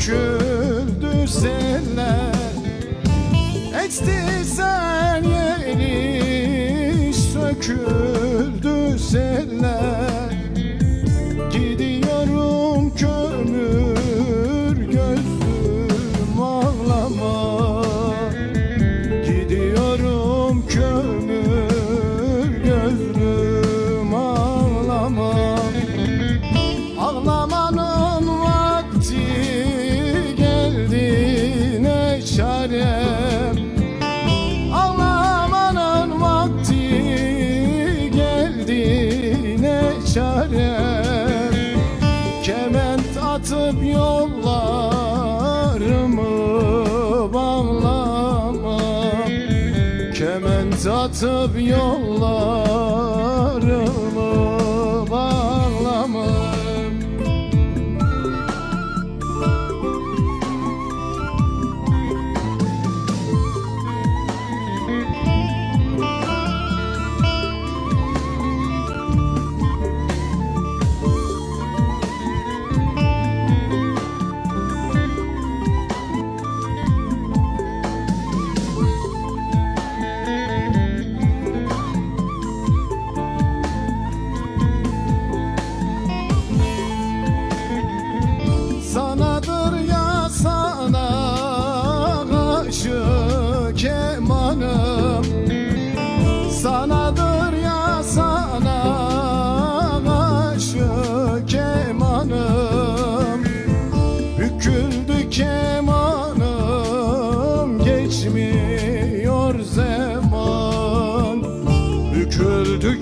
döküldü seller. Esti sen yeri söküldü seller atıp yollarımı bağlama. Kement atıp yollarımı bağlama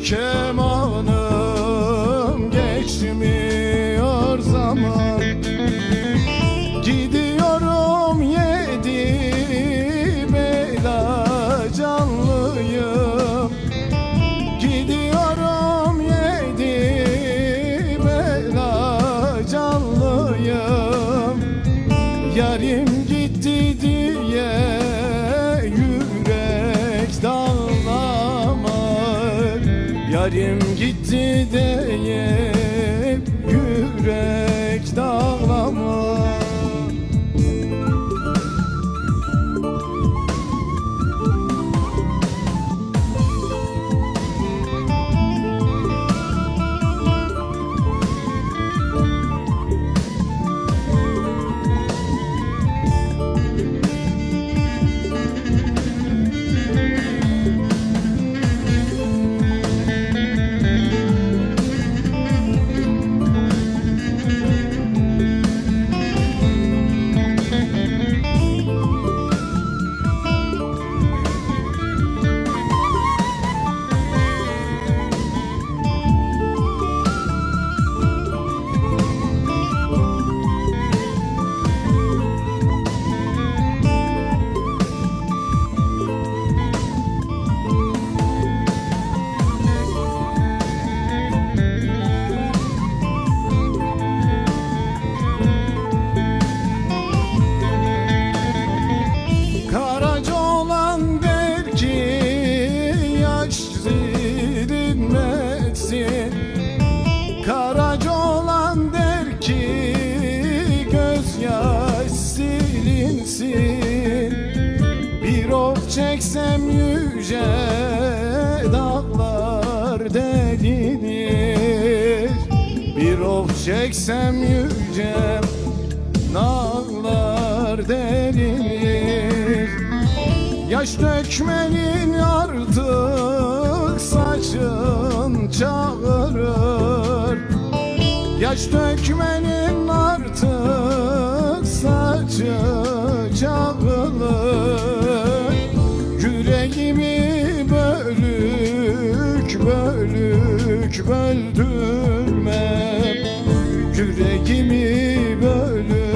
future. Yarim gitti diye yürek dağlamar silinmesin Karaca olan der ki gözyaş silinsin. Bir of çeksem yüce dağlar delinir. Bir of çeksem yüce dağlar delinir. Yaş dökmenin artık saçın Çağırır. Yaş dökmenin artık saçı çağılır Yüreğimi bölük bölük böldürme. Yüreğimi bölük.